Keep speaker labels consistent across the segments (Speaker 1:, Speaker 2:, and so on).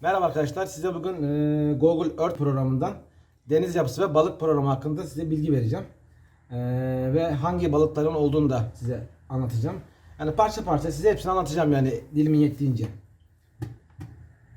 Speaker 1: Merhaba arkadaşlar. Size bugün e, Google Earth programından deniz yapısı ve balık programı hakkında size bilgi vereceğim. E, ve hangi balıkların olduğunu da size anlatacağım. Yani parça parça size hepsini anlatacağım yani dilimin yettiğince.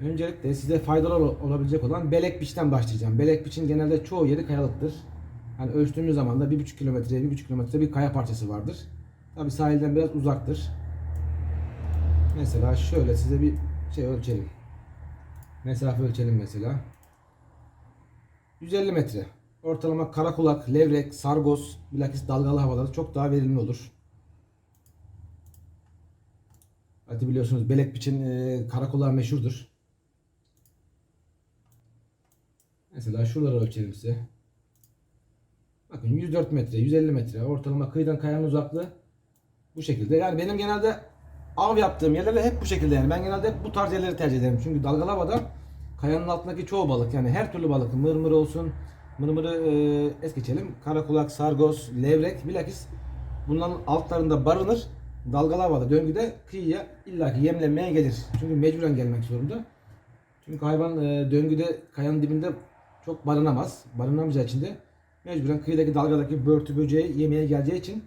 Speaker 1: Öncelikle size faydalı ol- olabilecek olan belek biçten başlayacağım. Belek biçin genelde çoğu yeri kayalıktır. Hani ölçtüğümüz zaman da 1,5 kilometreye 1,5 kilometre bir kaya parçası vardır. Tabi sahilden biraz uzaktır. Mesela şöyle size bir şey ölçelim. Mesafe ölçelim mesela. 150 metre. Ortalama karakulak, levrek, sargoz, bilakis dalgalı havalarda çok daha verimli olur. Hadi biliyorsunuz belek biçin e, karakulağı meşhurdur. Mesela şuraları ölçelim size. Bakın 104 metre, 150 metre. Ortalama kıyıdan kayanın uzaklığı bu şekilde. Yani benim genelde av yaptığım yerler hep bu şekilde yani. Ben genelde hep bu tarz yerleri tercih ederim. Çünkü dalgalı havada kayanın altındaki çoğu balık yani her türlü balık mırmır olsun, mırmırı e, es geçelim. Karakulak, sargoz, levrek bilakis bunların altlarında barınır. Dalgalı havada döngüde kıyıya illaki yemlenmeye gelir. Çünkü mecburen gelmek zorunda. Çünkü hayvan e, döngüde kayanın dibinde çok barınamaz. Barınamayacağı için de mecburen kıyıdaki dalgadaki börtü böceği yemeye geleceği için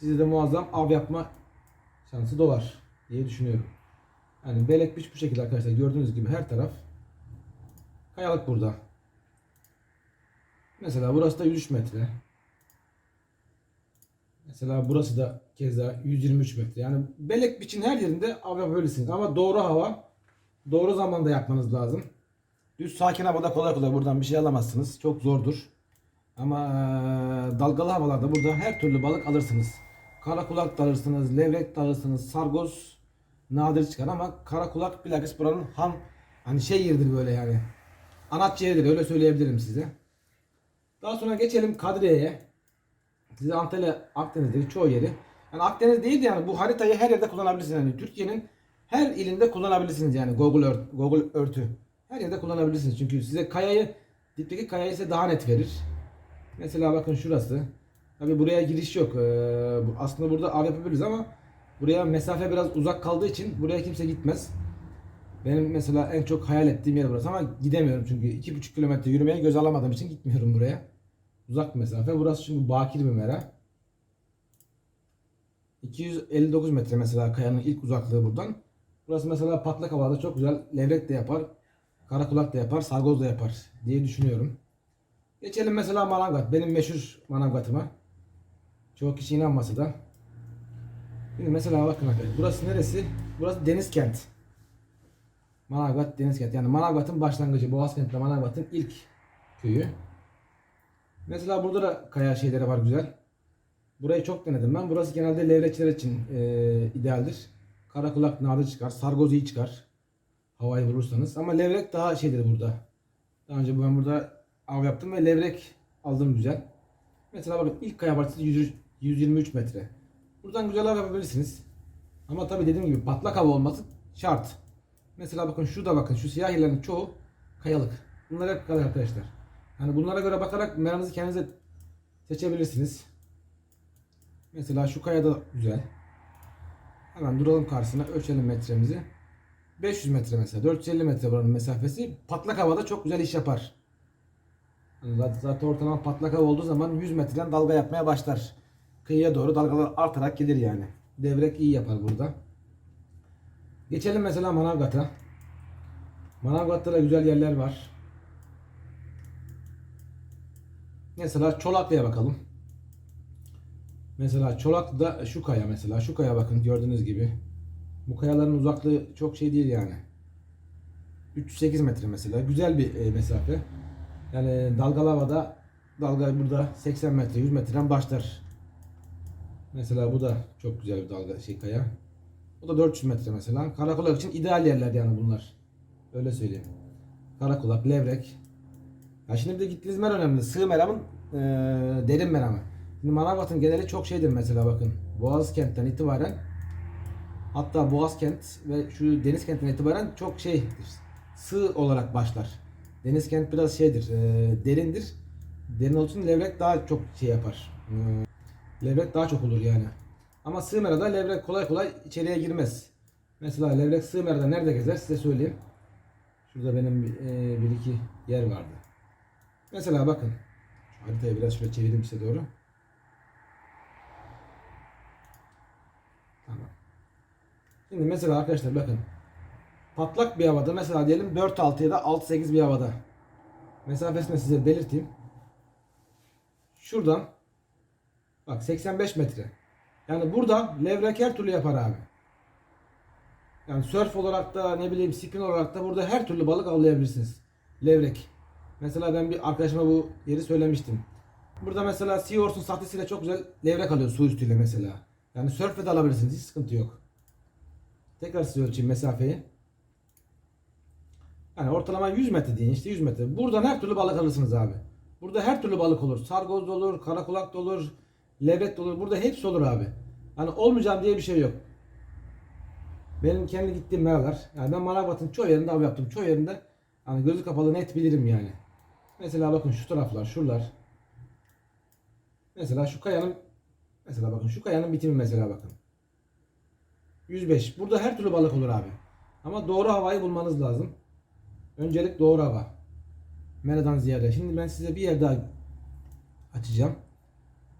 Speaker 1: size de muazzam av yapma şansı doğar diye düşünüyorum. Yani belek biç bu şekilde arkadaşlar gördüğünüz gibi her taraf kayalık burada. Mesela burası da 103 metre. Mesela burası da keza 123 metre. Yani belek biçin her yerinde av yapabilirsiniz. Ama doğru hava, doğru zamanda yapmanız lazım. Düz sakin havada kolay kolay buradan bir şey alamazsınız. Çok zordur. Ama dalgalı havalarda burada her türlü balık alırsınız. Karakulak da alırsınız, levrek de alırsınız, sargoz nadir çıkar ama karakulak bilakis buranın ham hani şey yeridir böyle yani. Anahtar yeridir öyle söyleyebilirim size. Daha sonra geçelim Kadriye'ye. Size Antalya Akdeniz'deki çoğu yeri. Yani Akdeniz değil de yani bu haritayı her yerde kullanabilirsiniz. Yani Türkiye'nin her ilinde kullanabilirsiniz yani Google Earth, Google Earth'ü. Her yerde kullanabilirsiniz. Çünkü size kayayı, dipteki kayayı size daha net verir. Mesela bakın şurası. Tabi buraya giriş yok. Ee, aslında burada av yapabiliriz ama buraya mesafe biraz uzak kaldığı için buraya kimse gitmez. Benim mesela en çok hayal ettiğim yer burası ama gidemiyorum çünkü 2,5 kilometre yürümeye göz alamadığım için gitmiyorum buraya. Uzak mesafe. Burası çünkü bakir bir mera. 259 metre mesela kayanın ilk uzaklığı buradan. Burası mesela patlak havada çok güzel levrek de yapar, karakulak da yapar, sargoz da yapar diye düşünüyorum. Geçelim mesela Manavgat. Benim meşhur Manavgat'ıma. Çoğu kişi inanmasa da. Şimdi mesela bakın arkadaşlar. Burası neresi? Burası Denizkent. Manavgat Denizkent. Yani Manavgat'ın başlangıcı. Boğazkent'te Manavgat'ın ilk köyü. Mesela burada da kaya şeyleri var güzel. Burayı çok denedim ben. Burası genelde levreçler için e, idealdir. Karakulak nadir çıkar. Sargoz iyi çıkar. Havayı vurursanız. Ama levrek daha şeydir burada. Daha önce ben burada av yaptım ve levrek aldım güzel. Mesela bakın ilk kaya parçası 100 123 metre. Buradan güzel av yapabilirsiniz. Ama tabii dediğim gibi patlak hava olması şart. Mesela bakın şurada bakın şu siyah yerlerin çoğu kayalık. Bunlar hep kayalık arkadaşlar. Yani bunlara göre bakarak meranızı kendinize seçebilirsiniz. Mesela şu kaya da güzel. Hemen duralım karşısına ölçelim metremizi. 500 metre mesela 450 metre buranın mesafesi patlak havada çok güzel iş yapar. Zaten ortalama patlak hava olduğu zaman 100 metreden dalga yapmaya başlar. Kıyıya doğru dalgalar artarak gelir yani. Devrek iyi yapar burada. Geçelim mesela Manavgat'a. Manavgat'ta da güzel yerler var. Mesela Çolaklı'ya bakalım. Mesela Çolaklı'da şu kaya mesela. Şu kaya bakın gördüğünüz gibi. Bu kayaların uzaklığı çok şey değil yani. 308 metre mesela. Güzel bir e, mesafe. Yani dalgalı havada dalga burada 80 metre 100 metreden başlar. Mesela bu da çok güzel bir dalga şey kaya. O da 400 metre mesela. Karakulak için ideal yerler yani bunlar. Öyle söyleyeyim. Karakulak, levrek. Ya şimdi bir de gittiğiniz mer önemli. Sığ meramın eee derin meramı. Şimdi Manavgat'ın geneli çok şeydir mesela bakın. Boğazkent'ten itibaren hatta Boğazkent ve şu Denizkent'ten itibaren çok şeydir. Sığ olarak başlar. Denizkent biraz şeydir, eee, derindir. derin olduğu için levrek daha çok şey yapar. Hmm, Levrek daha çok olur yani. Ama sığ merada levrek kolay kolay içeriye girmez. Mesela levrek sığ merada nerede gezer size söyleyeyim. Şurada benim e, bir iki yer vardı. Mesela bakın. Şu haritayı biraz şöyle çevireyim size doğru. Tamam. Şimdi mesela arkadaşlar bakın. Patlak bir havada mesela diyelim 4-6 ya da 6-8 bir havada. Mesafesini size belirteyim. Şuradan bak 85 metre. Yani burada levrek her türlü yapar abi. Yani surf olarak da ne bileyim spin olarak da burada her türlü balık avlayabilirsiniz. Levrek. Mesela ben bir arkadaşıma bu yeri söylemiştim. Burada mesela Seahorse'un sahtesiyle çok güzel levrek alıyor su üstüyle mesela. Yani surf'e de alabilirsiniz hiç sıkıntı yok. Tekrar size ölçeyim mesafeyi. Yani ortalama 100 metre deyin işte 100 metre. Buradan her türlü balık alırsınız abi. Burada her türlü balık olur. Sargoz da olur, karakulak da olur, levrek de olur. Burada hepsi olur abi. Yani olmayacağım diye bir şey yok. Benim kendi gittiğim meralar. Yani ben Manavgat'ın çoğu yerinde av yaptım. Çoğu yerinde hani gözü kapalı net bilirim yani. Mesela bakın şu taraflar, şuralar. Mesela şu kayanın mesela bakın şu kayanın bitimi mesela bakın. 105. Burada her türlü balık olur abi. Ama doğru havayı bulmanız lazım. Öncelik doğru hava. Meradan ziyade. Şimdi ben size bir yer daha açacağım.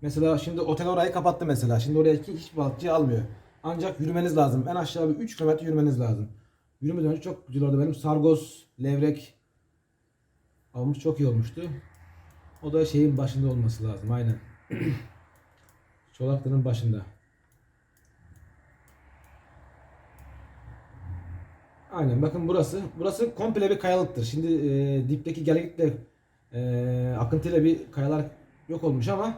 Speaker 1: Mesela şimdi otel orayı kapattı mesela. Şimdi oraya hiç balıkçı almıyor. Ancak yürümeniz lazım. En aşağı bir 3 kilometre yürümeniz lazım. Yürümeden önce çok güzel oldu. Benim sargoz, levrek avımız çok iyi olmuştu. O da şeyin başında olması lazım. Aynen. Çolaklı'nın başında. Aynen bakın burası. Burası komple bir kayalıktır. Şimdi e, dipteki gelgitler e, akıntıyla bir kayalar yok olmuş ama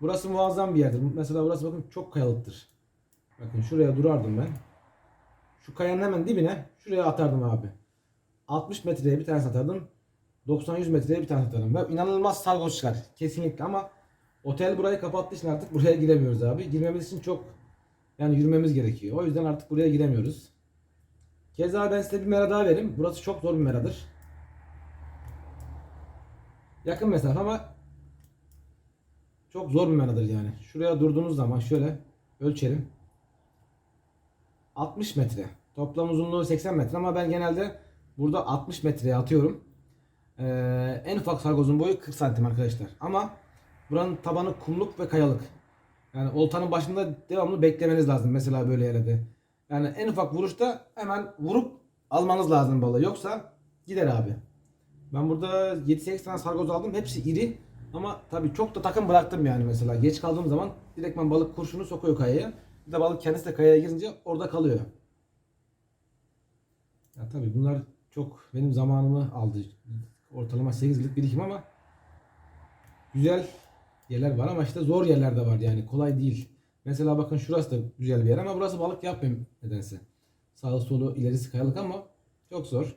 Speaker 1: burası muazzam bir yerdir. Mesela burası bakın çok kayalıktır. Bakın şuraya durardım ben. Şu kayanın hemen dibine şuraya atardım abi. 60 metreye bir tane atardım. 90-100 metreye bir tane atardım. Ve inanılmaz sargoç çıkar. Kesinlikle ama otel burayı kapattığı için artık buraya giremiyoruz abi. Girmemiz için çok yani yürümemiz gerekiyor. O yüzden artık buraya giremiyoruz. Keza ben size bir mera daha vereyim. Burası çok zor bir meradır. Yakın mesafe ama çok zor bir meradır yani. Şuraya durduğunuz zaman şöyle ölçelim. 60 metre. Toplam uzunluğu 80 metre ama ben genelde burada 60 metreye atıyorum. Ee, en ufak sargozun boyu 40 santim arkadaşlar. Ama buranın tabanı kumluk ve kayalık. Yani oltanın başında devamlı beklemeniz lazım mesela böyle yerde. Yani en ufak vuruşta hemen vurup almanız lazım balığı. Yoksa gider abi. Ben burada 7-8 tane sargoz aldım. Hepsi iri. Ama tabii çok da takım bıraktım yani mesela. Geç kaldığım zaman direktmen balık kurşunu sokuyor kayaya. Bir de balık kendisi de kayaya girince orada kalıyor. Ya tabii bunlar çok benim zamanımı aldı. Ortalama 8 yıllık birikim ama güzel yerler var ama işte zor yerler de var yani kolay değil. Mesela bakın şurası da güzel bir yer ama burası balık yapmıyor nedense. Sağı solu ilerisi kayalık ama çok zor.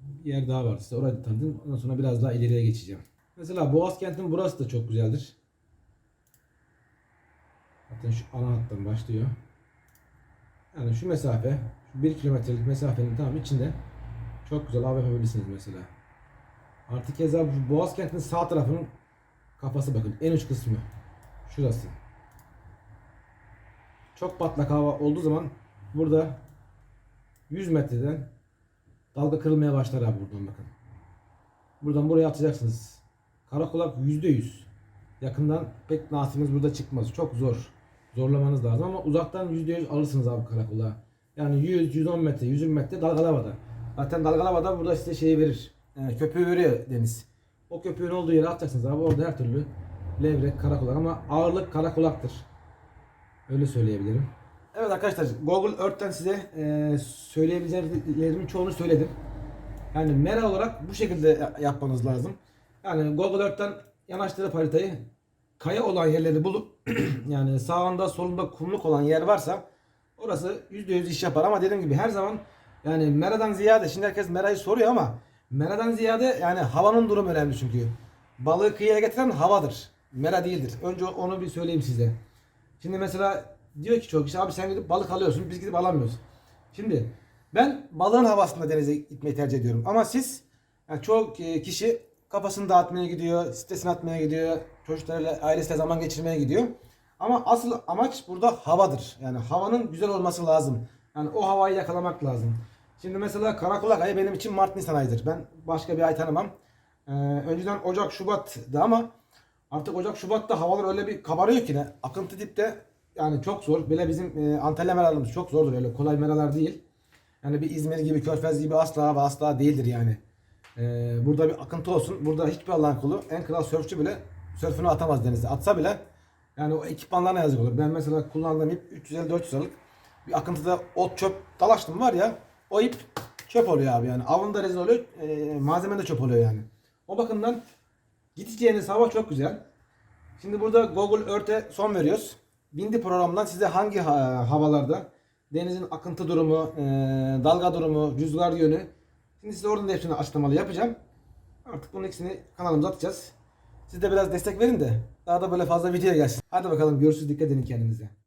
Speaker 1: Bir yer daha var işte orayı tanıdım. Ondan sonra biraz daha ileriye geçeceğim. Mesela Boğaz kentin burası da çok güzeldir. Zaten şu ana hattan başlıyor. Yani şu mesafe, şu 1 kilometrelik mesafenin tam içinde çok güzel av yapabilirsiniz mesela. Artık keza Boğaz kentinin sağ tarafının kafası bakın en uç kısmı. Şurası. Çok patlak hava olduğu zaman burada 100 metreden dalga kırılmaya başlar abi buradan bakın. Buradan buraya atacaksınız. Karakulak %100. Yakından pek nasibiniz burada çıkmaz. Çok zor. Zorlamanız lazım ama uzaktan %100 alırsınız abi karakulağı. Yani 100, 110 metre, 120 metre dalgalı havada. Zaten dalgalı havada burada size şeyi verir. Yani köpüğü veriyor deniz. O köpüğün olduğu yere atacaksınız abi. Orada her türlü levrek, karakulak ama ağırlık karakulaktır. Öyle söyleyebilirim. Evet arkadaşlar Google Earth'ten size e, söyleyebileceklerimin çoğunu söyledim. Yani mera olarak bu şekilde ya- yapmanız lazım. Yani Google Earth'ten yanaştırıp haritayı kaya olan yerleri bulup yani sağında solunda kumluk olan yer varsa orası %100 iş yapar ama dediğim gibi her zaman yani meradan ziyade şimdi herkes merayı soruyor ama meradan ziyade yani havanın durumu önemli çünkü. Balığı kıyıya getiren havadır. Mera değildir. Önce onu bir söyleyeyim size. Şimdi mesela diyor ki çok kişi abi sen gidip balık alıyorsun biz gidip alamıyoruz. Şimdi ben balığın havasında denize gitmeyi tercih ediyorum. Ama siz yani çoğu kişi kafasını dağıtmaya gidiyor, stresini atmaya gidiyor, çocuklarıyla, ailesiyle zaman geçirmeye gidiyor. Ama asıl amaç burada havadır. Yani havanın güzel olması lazım. Yani o havayı yakalamak lazım. Şimdi mesela Karakulak ayı benim için Mart Nisan ayıdır. Ben başka bir ay tanımam. Ee, önceden Ocak Şubat'tı ama artık Ocak Şubat'ta havalar öyle bir kabarıyor ki ne? Akıntı dipte yani çok zor. Böyle bizim e, Antalya meralarımız çok zordur. Öyle kolay meralar değil. Yani bir İzmir gibi, Körfez gibi asla ve asla değildir yani. Ee, burada bir akıntı olsun. Burada hiçbir Allah'ın kulu en kral sörfçü bile sörfünü atamaz denize. Atsa bile yani o ekipmanlarına yazık olur. Ben mesela kullandığım ip 350-400 liralık bir akıntıda ot çöp dalaştım var ya o ip çöp oluyor abi yani. Avında rezil oluyor, e, malzemen de çöp oluyor yani. O bakımdan gideceğiniz hava çok güzel. Şimdi burada Google Earth'e son veriyoruz. Bindi programdan size hangi ha- havalarda denizin akıntı durumu, e, dalga durumu, rüzgar yönü. Şimdi size oradan da hepsini açıklamalı yapacağım. Artık bunun ikisini kanalımıza atacağız. Siz de biraz destek verin de daha da böyle fazla video gelsin. Hadi bakalım görüşürüz. Dikkat edin kendinize.